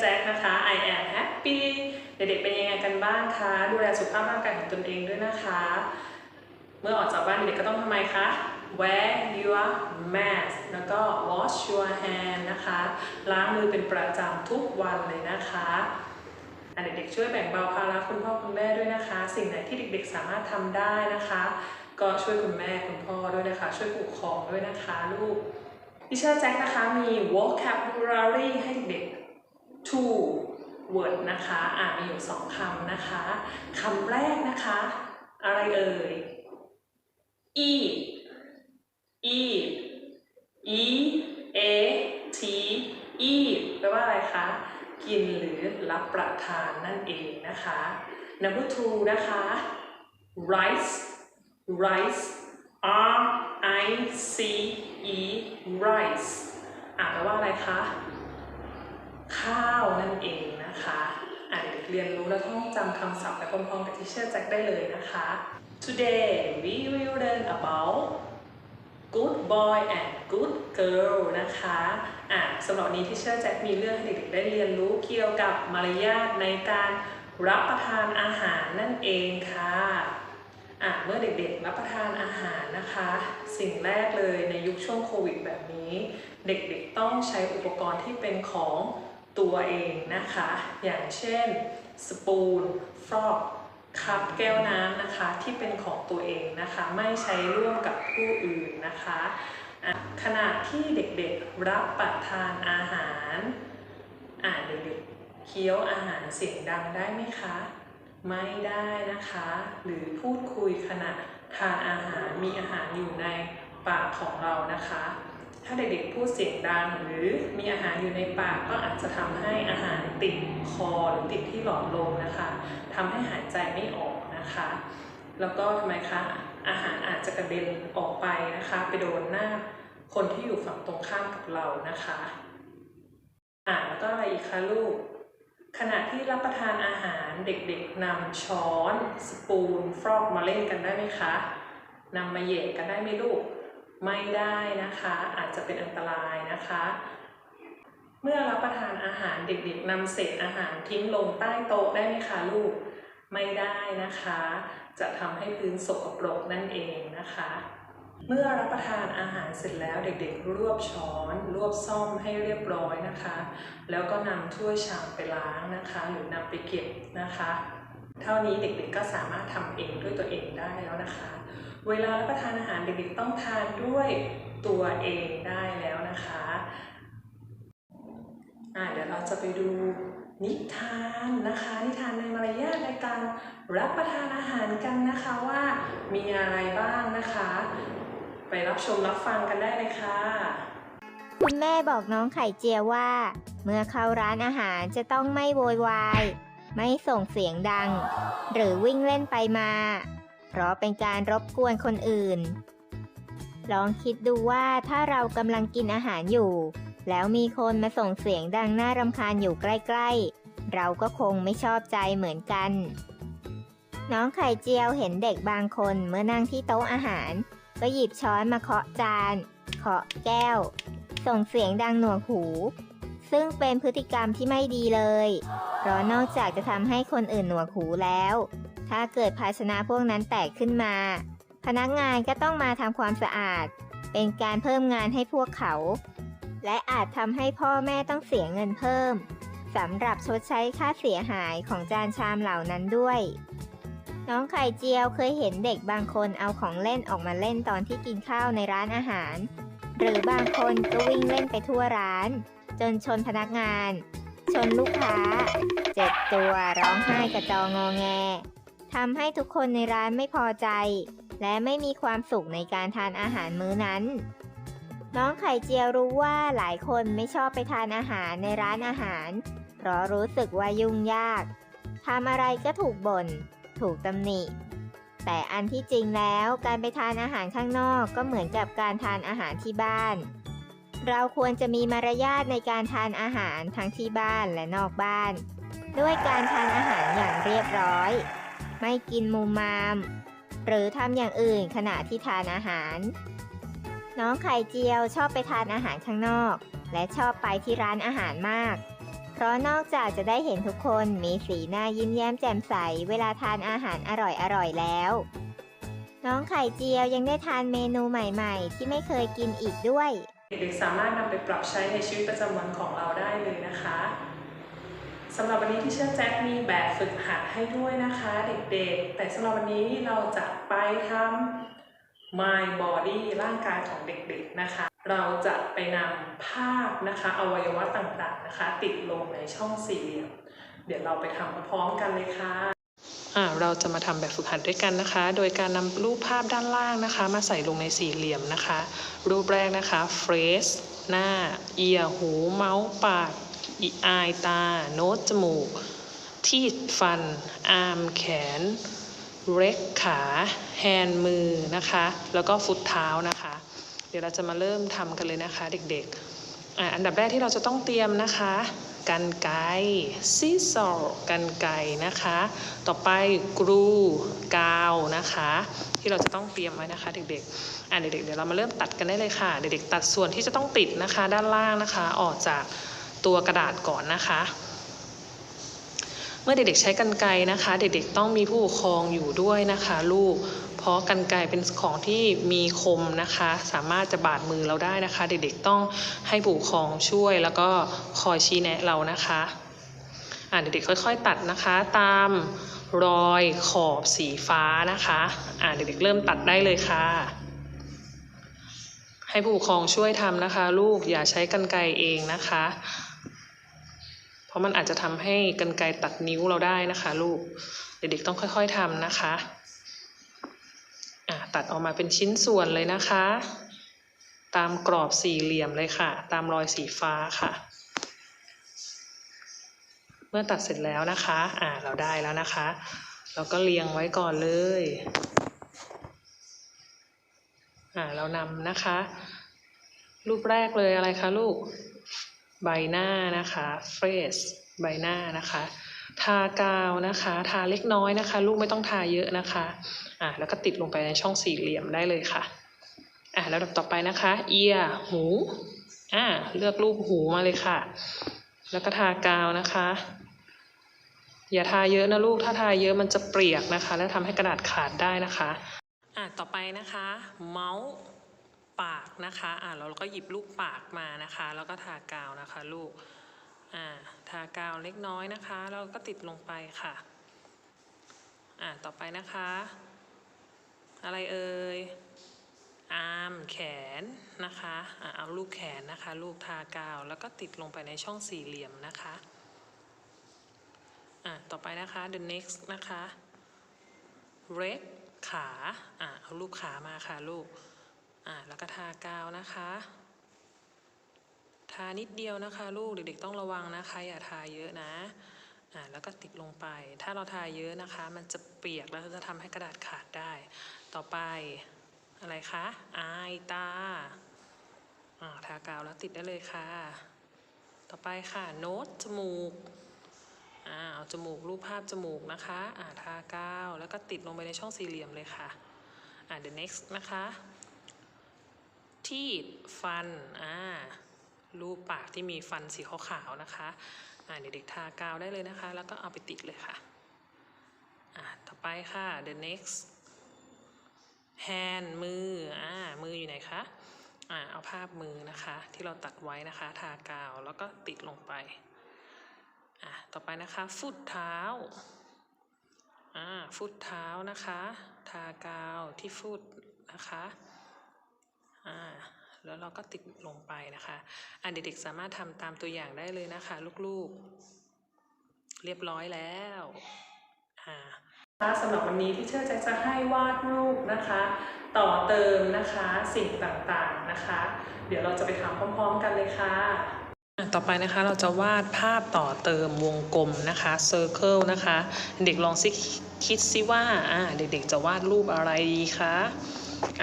แจ็คนะคะ I am happy เด็กๆเป็นยังไงกันบ้างคะ ดูแลสุขภาพร่างกายของตนเองด้วยนะคะ เมื่อออกจากบ้านเด็กก็ต้องทำไมคะ wear your mask แล้วก็ wash your hand นะคะ ล้างมือเป็นประจำทุกวันเลยนะคะเด็กๆช่วยแบ่งเบาภาระคุณพ่อคุณแม่ด้วยนะคะ สิ่งไหนที่เด็กๆสามารถทำได้นะคะ ก็ช่วยคุณแม่คุณพ่อด้วยนะคะ ช่วยปกครองด้วยนะคะลูกดิเชอร์แจ็คนะคะมี vocabulary ให้เด็ก two word นะคะอ่ามีอยู่สองคำนะคะคำแรกนะคะ อะไรเอ่ย e e e a t e แปลว่าอะไรคะ กินหรือรับประทานนั่นเองนะคะ number two นะคะ rice rice R I C E rice อ่านแปลว่าอะไรคะ ข้าวนั่นเองนะคะอ่าเด็กเรียนรู้และท่องจำคำศัพท์ไปพร้อมๆกับที่เชื่อแจ็คได้เลยนะคะ Today we will learn about good boy and good girl นะคะอะสำหรับนนี้ที่เชื่อแจ็คมีเรื่องให้เด็กๆได้เรียนรู้เกี่ยวกับมารยาทในการรับประทานอาหารนั่นเองค่ะอะเมื่อเด็กๆรับประทานอาหารนะคะ สิ่งแรกเลยในยุคช่วงโควิดแบบนี้ เด็กๆต้องใช้อุปกรณ์ที่เป็นของ ตัวเองนะคะ อย่างเช่นสปูนฟรอกคัพแก้วน้ำนะคะที่เป็นของตัวเองนะคะ ไม่ใช้ร่วมกับผู้อื่นนะคะะขณะที่เด็กๆรับประทานอาหารอ่าเด็กๆเคี้ยวอาหารเสียงดังได้ไหมคะ ไม่ได้นะคะ หรือพูดคุยขณะทานอาหารมีอาหารอยู่ในปากของเรานะคะ ถ้าเด็กๆพูดเสียงดังหรือมีอาหารอยู่ในปากก็อาจจะทำให้อาหารติดคอหรือติดที่หลอดลมนะคะทำให้หายใจไม่ออกนะคะ แล้วก็ทำไมคะอาหารอาจจะกระเด็นออกไปนะคะ ไปโดนหน้าคนที่อยู่ฝั่งตรงข้ามกับเรานะคะอ่าแล้วก็อะไรอีกคะลูกขณะที่รับประทานอาหารเด็กๆนำช้อน สปูน ฟรอกมาเล่นกันได้ไหมคะนำมาเหยียกันได้ไหมลูก ไม่ได้นะคะ อาจจะเป็นอันตรายนะคะ เมื่อรับประทานอาหารเด็กๆนำเศษอาหารทิ้งลงใต้โต๊ะได้ไหมคะลูก ไม่ได้นะคะ จะทำให้พื้นสกปรกนั่นเองนะคะ เมื่อรับประทานอาหารเสร็จแล้วเด็กๆ รวบช้อน รวบซ่อมให้เรียบร้อยนะคะ แล้วก็นำถ้วยชามไปล้างนะคะ หรือนำไปเก็บนะคะ เท่านี้เด็กๆก็สามารถทำเองด้วยตัวเองได้แล้วนะคะ เวลารับประทานอาหารเด็กๆต้องทานด้วยตัวเองได้แล้วนะคะะเดี๋ยวเราจะไปดูนิทานนะคะ นิทานในมารยาทในการรับประทานอาหารกันนะคะว่ามีอะไรบ้างนะคะ ไปรับชมรับฟังกันได้เลยค่ะ คุณแม่บอกน้องไข่เจียวว่า เมื่อเข้าร้านอาหารจะต้องไม่โวยวาย ไม่ส่งเสียงดัง หรือวิ่งเล่นไปมา เพราะเป็นการรบกวนคนอื่น ลองคิดดูว่าถ้าเรากำลังกินอาหารอยู่ แล้วมีคนมาส่งเสียงดังน่ารำคาญอยู่ใกล้ ๆ เราก็คงไม่ชอบใจเหมือนกัน น้องไข่เจียวเห็นเด็กบางคนเมื่อนั่งที่โต๊ะอาหาร ก็หยิบช้อนมาเคาะจาน เคาะแก้ว ส่งเสียงดังหนวกหูซึ่งเป็นพฤติกรรมที่ไม่ดีเลย เพราะนอกจากจะทำให้คนอื่นหนวกหูแล้ว ถ้าเกิดภาชนะพวกนั้นแตกขึ้นมา พนักงานก็ต้องมาทำความสะอาด เป็นการเพิ่มงานให้พวกเขา และอาจทำให้พ่อแม่ต้องเสียเงินเพิ่มสำหรับชดใช้ค่าเสียหายของจานชามเหล่านั้นด้วย น้องไข่เจียวเคยเห็นเด็กบางคนเอาของเล่นออกมาเล่นตอนที่กินข้าวในร้านอาหาร หรือบางคนก็วิ่งเล่นไปทั่วร้าน จนชนพนักงาน ชนลูกค้า เจ็บตัวร้องไห้กระจองงอแง ทำให้ทุกคนในร้านไม่พอใจ และไม่มีความสุขในการทานอาหารมื้อนั้น น้องไข่เจียวรู้ว่าหลายคนไม่ชอบไปทานอาหารในร้านอาหาร เพราะรู้สึกว่ายุ่งยากทำอะไรก็ถูกบ่น ถูกตำหนิ แต่อันที่จริงแล้วการไปทานอาหารข้างนอกก็เหมือนกับการทานอาหารที่บ้าน เราควรจะมีมารยาทในการทานอาหารทั้งที่บ้านและนอกบ้าน ด้วยการทานอาหารอย่างเรียบร้อย ไม่กินมุมมาม หรือทำอย่างอื่นขณะที่ทานอาหาร น้องไข่เจียวชอบไปทานอาหารข้างนอก และชอบไปที่ร้านอาหารมาก เพราะนอกจากจะได้เห็นทุกคนมีสีหน้ายิ้มแย้มแจ่มใสเวลาทานอาหารอร่อยๆแล้ว น้องไข่เจียวยังได้ทานเมนูใหม่ๆ ที่ไม่เคยกินอีกด้วย เด็กๆสามารถนำไปปรับใช้ในชีวิตประจำวันของเราได้เลยนะคะ สำหรับวันนี้ที่เชื่อแจ็คมีแบบฝึกหัดให้ด้วยนะคะเด็กๆ แต่สำหรับวันนี้เราจะไปทำ My Body ร่างกายของเด็กๆนะคะ เราจะไปนำภาพนะคะอวัยวะต่างๆนะคะ ติดลงในช่องสี่เหลี่ยม เดี๋ยวเราไปทำพร้อมกันเลยค่ะอ่าเราจะมาทำแบบฝึกหัดด้วยกันนะคะ โดยการนำรูปภาพด้านล่างนะคะ มาใส่ลงในสี่เหลี่ยมนะคะ รูปแรกนะคะ face หน้า เอียหู เมาส์ ปาก อีอายตา โน้ตจมูก ที่ฟัน อาร์มแขน เร็กขา แฮนด์มือนะคะ แล้วก็ฟุตเท้านะคะ เดี๋ยวเราจะมาเริ่มทำกันเลยนะคะเด็กๆออันดับแรกที่เราจะต้องเตรียมนะคะกันไกซีซอร์กันไกนะคะ ต่อไปกรูกาวนะคะ ที่เราจะต้องเตรียมไว้นะคะ เด็กๆอะเด็กๆเดี๋ยวเรามาเริ่มตัดกันได้เลยค่ะ เด็กๆตัดส่วนที่จะต้องติดนะคะ ด้านล่างนะคะ ออกจาก ตัวกระดาษก่อนนะคะ เมื่อเด็กๆใช้กันไกรนะคะ เด็กๆต้องมีผู้ปกครองอยู่ด้วยนะคะ ลูก เพราะกันไกเป็นของที่มีคมนะคะ สามารถจะบาดมือเราได้นะคะ เด็กๆต้องให้ผู้ปกครองช่วยแล้วก็คอยชี้แนะเรานะคะอ่าเด็กๆค่อย ๆ ตัดนะคะ ตามรอยขอบสีฟ้านะคะอ่าเด็กๆเริ่มตัดได้เลยค่ะ ให้ผู้ปกครองช่วยทำนะคะ ลูกอย่าใช้กันไกเองนะคะ เพราะมันอาจจะทำให้กันไกรตัดนิ้วเราได้นะคะลูก เด็กๆต้องค่อยๆทำนะคะอะตัดออกมาเป็นชิ้นส่วนเลยนะคะ ตามกรอบสี่เหลี่ยมเลยค่ะ ตามรอยสีฟ้าค่ะ เมื่อตัดเสร็จแล้วนะคะ อ่า เราได้แล้วนะคะ เราก็เรียงไว้ก่อนเลย อ่า เรานำนะคะ รูปแรกเลยอะไรคะลูก ใบหน้านะคะเฟสใบหน้านะคะ ทากาวนะคะ ทาเล็กน้อยนะคะ ลูกไม่ต้องทาเยอะนะคะอะแล้วก็ติดลงไปในช่องสี่เหลี่ยมได้เลยค่ะอะแล้วดับต่อไปนะคะ เอียหูอะเลือกรูปหูมาเลยค่ะ แล้วก็ทากาวนะคะ อย่าทาเยอะนะลูกถ้าทาเยอะมันจะเปียกนะคะ แล้วทำให้กระดาษขาดได้นะคะอะต่อไปนะคะ เมาส์ ปากนะคะอะเราก็หยิบลูกปากมานะคะ แล้วก็ทากาวนะคะลูกอ่าทากาวเล็กน้อยนะคะแล้วก็ติดลงไปค่ะอ่าต่อไปนะคะ อะไรเอ่ยอาร์มแขนนะคะอ่าเอาลูกแขนนะคะ ลูกทากาวแล้วก็ติดลงไปในช่องสี่เหลี่ยมนะคะอ่าต่อไปนะคะ the next นะคะ leg ขาอ่าเอาลูกขามาค่ะลูก อ่าแล้วก็ทากาวนะคะ ทานิดเดียวนะคะ ลูกเด็กๆต้องระวังนะคะ อย่าทาเยอะนะอ่าแล้วก็ติดลงไป ถ้าเราทาเยอะนะคะ มันจะเปียกแล้วจะทำให้กระดาษขาดได้ ต่อไปอะไรคะอายตาอ่าทากาวแล้วติดได้เลยค่ะ ต่อไปค่ะโน้ตจมูกอ่าเอาจมูกรูปภาพจมูกนะคะอ่าทากาวแล้วก็ติดลงไปในช่องสี่เหลี่ยมเลยค่ะอ่า the next นะคะ ที่ฟันอ่ารูปปากที่มีฟันสีขาวๆนะคะอ่าเด็กๆทากาวได้เลยนะคะ แล้วก็เอาไปติดเลยค่ะอ่าต่อไปค่ะ the next hand มืออ่ามืออยู่ไหนคะอ่าเอาภาพมือนะคะ ที่เราตัดไว้นะคะ ทากาวแล้วก็ติดลงไปอะต่อไปนะคะฟุตเท้าอ่าฟุตเท้านะคะ ทากาวที่ฟุตนะคะ แล้วเราก็ติดลงไปนะคะอะเด็กๆสามารถทำตามตัวอย่างได้เลยนะคะ ลูกๆ เรียบร้อยแล้วอ่าสำหรับวันนี้ที่เชื่อใจจะให้วาดรูปนะคะ ต่อเติมนะคะสิ่งต่างๆนะคะ เดี๋ยวเราจะไปทำพร้อมๆกันเลยค่ะอะต่อไปนะคะเราจะวาดภาพต่อเติมวงกลมนะคะ circle นะคะ เด็กลองซิคิดซิว่าอ่าเด็กๆจะวาดรูปอะไรดีคะ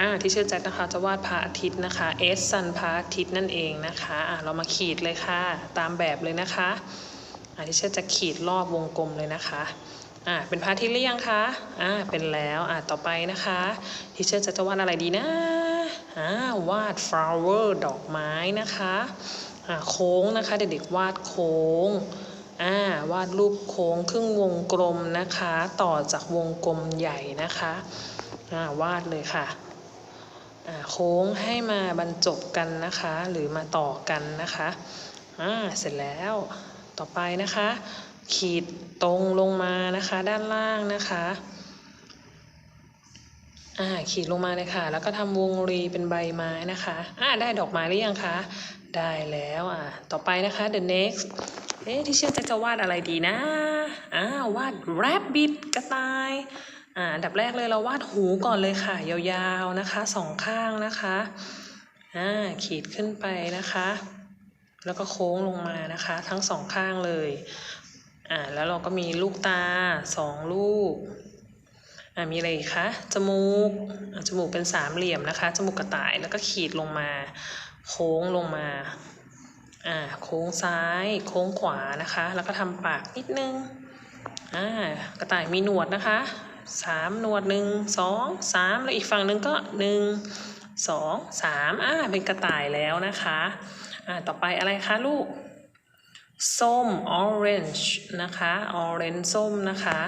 อ่าที่เชื่อแจ็คนะคะจะวาดพระอาทิตย์นะคะ S sun พระอาทิตย์นั่นเองนะคะอ่าเรามาขีดเลยค่ะ ตามแบบเลยนะคะอ่าที่เชื่อจะขีดรอบวงกลมเลยนะคะอ่าเป็นพระอาทิตย์หรือยังคะอ่าเป็นแล้วอ่าต่อไปนะคะที่เชื่อจะจะวาดอะไรดีนะอ่าวาด flower ดอกไม้นะคะอ่าโค้งนะคะเด็กๆวาดโค้งอ่าวาดรูปโค้งครึ่งวงกลมนะคะ ต่อจากวงกลมใหญ่นะคะอ่าวาดเลยค่ะ โค้งให้มาบรรจบกันนะคะ หรือมาต่อกันนะคะอ่าเสร็จแล้วต่อไปนะคะ ขีดตรงลงมานะคะด้านล่างนะคะอ่าขีดลงมาเลยค่ะ แล้วก็ทำวงรีเป็นใบไม้นะคะอ่าได้ดอกไม้หรือยังคะได้แล้วอ่าต่อไปนะคะ the next เอ๊ะที่เชื่อจะจะวาดอะไรดีนะอ่าวาด rabbit กระต่าย อ่าอันดับแรกเลยเราวาดหูก่อนเลยค่ะ ยาวๆนะคะสองข้างนะคะอ่าขีดขึ้นไปนะคะ แล้วก็โค้งลงมานะคะ ทั้งสองข้างเลยอ่าแล้วเราก็มีลูกตาสองลูกอ่ามีอะไรอีกคะจมูกอะจมูกเป็นสามเหลี่ยมนะคะจมูกกระต่ายแล้วก็ขีดลงมา โค้งลงมาอ่าโค้งซ้าย โค้งขวานะคะ แล้วก็ทำปากนิดนึงอ่ากระต่ายมีหนวดนะคะ สามหนวดหนึ่งสองสามแล้วอีกฝั่งหนึ่งก็หนึ่งสองสามอ่าเป็นกระต่ายแล้วนะคะอ่าต่อไปอะไรคะลูกส้ม orange นะคะ orange ส้มนะคะ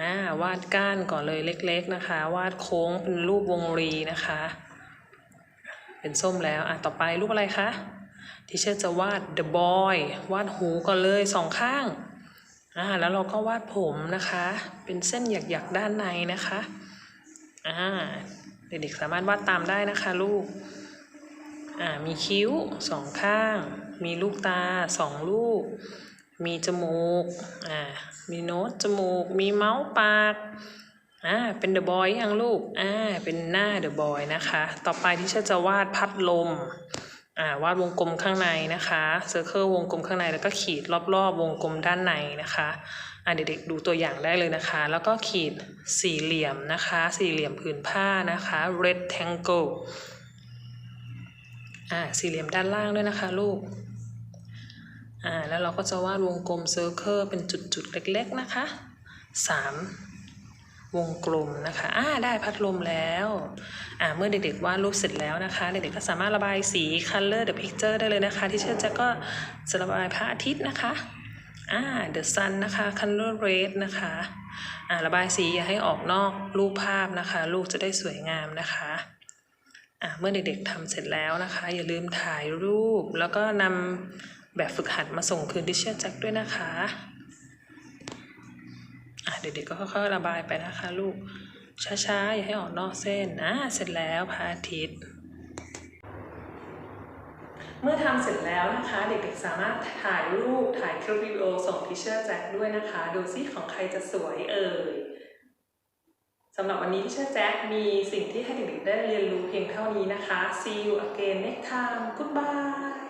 อ่าวาดก้านก่อนเลยเล็กๆนะคะ วาดโค้งเป็นรูปวงรีนะคะ เป็นส้มแล้วอะต่อไปรูปอะไรคะที่เชอร์จะวาด the boy วาดหูก่อนเลยสองข้าง อ่าแล้วเราก็วาดผมนะคะ เป็นเส้นหยักๆด้านในนะคะอ่าเด็กๆสามารถวาดตามได้นะคะลูกอ่ามีคิ้วสองข้าง มีลูกตาสองลูก มีจมูกอ่ามีโน้ตจมูก มีเมาส์ปากอ่าเป็นเดอะบอยยังลูกอ่าเป็นหน้าเดอะบอยนะคะ ต่อไปที่เชอจะวาดพัดลม วาดวงกลมข้างในนะคะเซอร์เคิลวงกลมข้างในแล้วก็ขีดรอบๆ วงกลมด้านในนะคะเด็กๆดูตัวอย่างได้เลยนะคะ แล้วก็ขีดสี่เหลี่ยมนะคะ สี่เหลี่ยมผืนผ้านะคะ rectangle อ่าสี่เหลี่ยมด้านล่างด้วยนะคะลูกอ่าแล้วเราก็จะวาดวงกลมเซอร์เคิลเป็นจุดๆ เล็กๆนะคะสามวงกลมนะคะอ่าได้พัดลมแล้ว เมื่อเด็กๆวาดรูปเสร็จแล้วนะคะเด็กๆก็สามารถระบายสี color the picture ได้เลยนะคะ ที่เชื่อจะก็จะระบายพระอาทิตย์นะคะอ่า the sun นะคะ color red นะคะอ่าระบายสีอย่าให้ออกนอกรูปภาพนะคะลูกจะได้สวยงามนะคะอะเมื่อเด็กๆทำเสร็จแล้วนะคะ อย่าลืมถ่ายรูป แล้วก็นำแบบฝึกหัดมาส่งคืนที่เชื่อจ็คด้วยนะคะอะเด็กๆก็ค่อยๆระบายไปนะคะลูก ช้าๆ อย่าให้ออกนอกเส้นอะเสร็จแล้วพระอาทิตย์ เมื่อทำเสร็จแล้วนะคะ เด็กๆสามารถถ่ายรูปถ่ายคลิปวิดีโอส่งทิเชอร์แจ็คด้วยนะคะ ดูซิของใครจะสวยเอ่ยสำหรับวันนี้ที่เชื่อแจ็คมีสิ่งที่ให้เด็กๆได้เรียนรู้เพียงเท่านี้นะคะ See you again next time goodbye